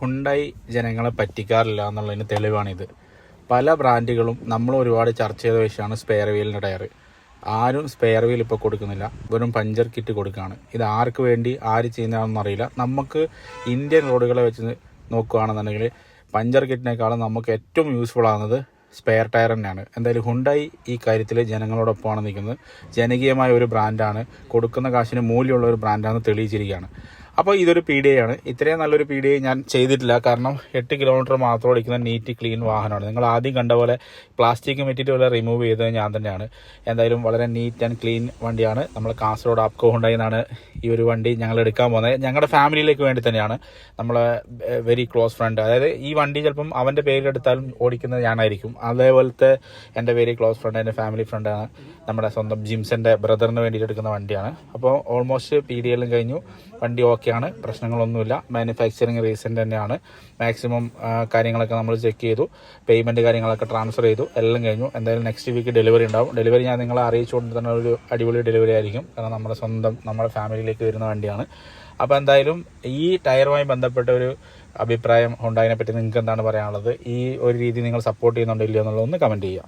Hyundai ജനങ്ങളെ പറ്റിക്കാറില്ല എന്നുള്ളതിന് തെളിവാണിത്. പല ബ്രാൻഡുകളും നമ്മൾ ഒരുപാട് ചർച്ച ചെയ്ത വിഷയമാണ് സ്പെയർ വീലിന്റെ ടയർ ആരും സ്പെയർ വീൽ ഇപ്പോൾ കൊടുക്കുന്നില്ല. വെറും പഞ്ചർ കിറ്റ് കൊടുക്കുകയാണ്. ഇത് ആർക്ക് വേണ്ടി ആര് ചെയ്യുന്നതാണെന്ന് അറിയില്ല. നമുക്ക് ഇന്ത്യൻ റോഡുകളെ വെച്ച് നോക്കുകയാണെന്നുണ്ടെങ്കിൽ പഞ്ചർ കിറ്റിനേക്കാളും നമുക്ക് ഏറ്റവും യൂസ്ഫുൾ ആകുന്നത് സ്പെയർ ടയർ തന്നെയാണ്. എന്തായാലും ഹുണ്ടായി ഈ കാര്യത്തിൽ ജനങ്ങളോടൊപ്പമാണ് നിൽക്കുന്നത്. ജനകീയമായ ഒരു ബ്രാൻഡാണ് കൊടുക്കുന്ന കാശിന് മൂല്യമുള്ള ഒരു ബ്രാൻഡാണെന്ന് തെളിയിച്ചിരിക്കുകയാണ്. അപ്പോൾ ഇതൊരു പി ഡി ആണ്. ഇത്രയും നല്ലൊരു പി ഡി ഞാൻ ചെയ്തിട്ടില്ല. കാരണം എട്ട് കിലോമീറ്റർ മാത്രം ഓടിക്കുന്ന നീറ്റ് ക്ലീൻ വാഹനമാണ്. നിങ്ങൾ ആദ്യം കണ്ട പോലെ പ്ലാസ്റ്റിക് മെറ്റീരിയൽ റിമൂവ് ചെയ്തത് ഞാൻ തന്നെയാണ്. എന്തായാലും വളരെ നീറ്റ് ആൻഡ് ക്ലീൻ വണ്ടിയാണ്. നമ്മൾ കാസർഗോഡ് ആപ്കോ എന്നാണ് ഈ ഒരു വണ്ടി ഞങ്ങൾ എടുക്കാൻ പോകുന്നത്. ഞങ്ങളുടെ ഫാമിലിയിലേക്ക് വേണ്ടി തന്നെയാണ്. നമ്മളെ വെരി ക്ലോസ് ഫ്രണ്ട് അതായത് ഈ വണ്ടി ചിലപ്പം അവന്റെ പേരിലെടുത്താലും ഓടിക്കുന്നത് ഞാനായിരിക്കും. അതേപോലത്തെ എന്റെ വെരി ക്ലോസ് ഫ്രണ്ട് എന്റെ ഫാമിലി ഫ്രണ്ടാണ് നമ്മുടെ സ്വന്തം ജിംസിന്റെ ബ്രദറിന് വേണ്ടിയിട്ട് എടുക്കുന്ന വണ്ടിയാണ്. അപ്പോൾ ഓൾമോസ്റ്റ് പി ഡി എല്ലാം കഴിഞ്ഞു. വണ്ടി ഓക്കെയാണ് പ്രശ്നങ്ങളൊന്നുമില്ല. മാനുഫാക്ചറിങ് റീസെന്റ് തന്നെയാണ്. മാക്സിമം കാര്യങ്ങളൊക്കെ നമ്മൾ ചെക്ക് ചെയ്തു. പേയ്മെന്റ് കാര്യങ്ങളൊക്കെ ട്രാൻസ്ഫർ ചെയ്തു. എല്ലാം കഴിഞ്ഞു. എന്തായാലും നെക്സ്റ്റ് വീക്ക് ഡെലിവറി ഉണ്ടാവും. ഡെലിവറി ഞാൻ നിങ്ങളെ അറിയിച്ചുകൊണ്ട് തന്നെ ഒരു അടിപൊളി ഡെലിവറി ആയിരിക്കും. കാരണം നമ്മുടെ സ്വന്തം നമ്മുടെ ഫാമിലിയിലേക്ക് വരുന്ന വണ്ടിയാണ്. അപ്പോൾ എന്തായാലും ഈ ടയറുമായി ബന്ധപ്പെട്ട ഒരു അഭിപ്രായം ഹുണ്ടായിനെ പറ്റി നിങ്ങൾക്ക് എന്താണ് പറയാനുള്ളത്? ഈ ഒരു രീതി നിങ്ങൾ സപ്പോർട്ട് ചെയ്യുന്നുണ്ടോ ഇല്ലയോ എന്നുള്ളത് ഒന്ന് കമന്റ് ചെയ്യുക.